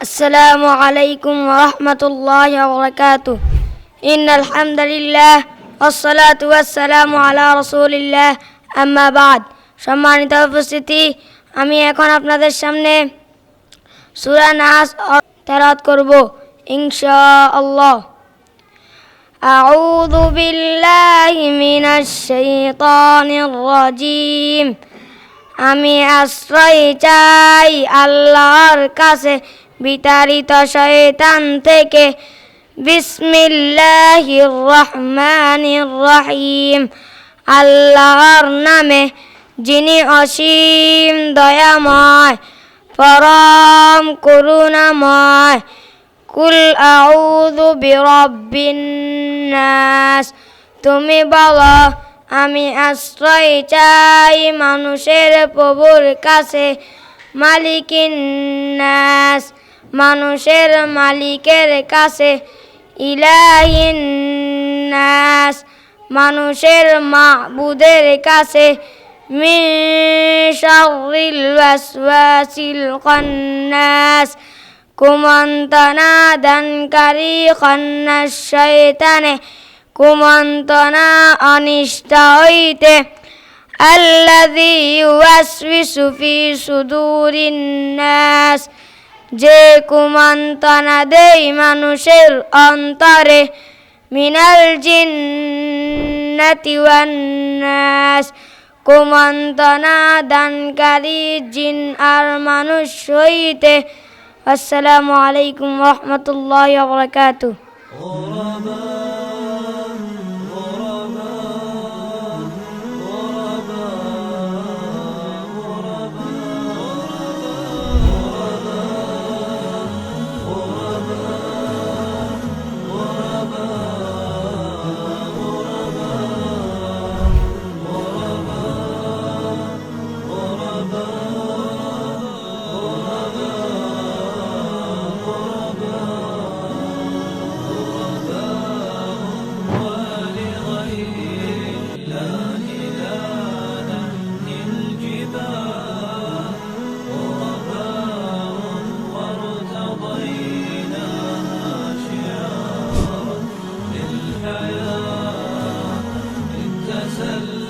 السلام عليكم ورحمة الله وبركاته إن الحمد لله والصلاة والسلام على رسول الله أما بعد সম্মানিত উপস্থিতি আমি এখন আপনাদের সামনে সূরা নাস তেলাওয়াত করব ইনশাআল্লাহ أعوذ بالله من الشيطان الرجيم আমি আশ্রয় চাই আল্লাহর কাছে বিতাড়িত শয়তান থেকে বিসমিল্লাহির রহমানির রহিম আল্লাহর নামে যিনি অসীম দয়াময়, পরম করুণাময়, কুল আউযু বিরাব্বিন নাস। তুমি বলো, আমি আশ্রয় চাই মানুষের প্রভুর কাছে, মালিকিন নাস। মানুষের মালিকের কাছে ইলাহিন মানুষের মাবুদের কাছে শাররিল ওয়াসওয়াসিল খান্নাস, কুমন্তনা দানকারী খন্নাস শয়তানে, কুমন্তনা অনিষ্ট হইতে আল্লাযী ইউওয়াসওয়িসু ফি সুদুরিন নাস। যে কুমন্তনা দেই মানুষের অন্তরে, মিনাল জিন্নাতি ওয়ান্নাস কুমন্তনা দানকারী জিন আর মানুষ হইতে আসসালামু আলাইকুম রহমতুল্লাহ বরকাতু زلت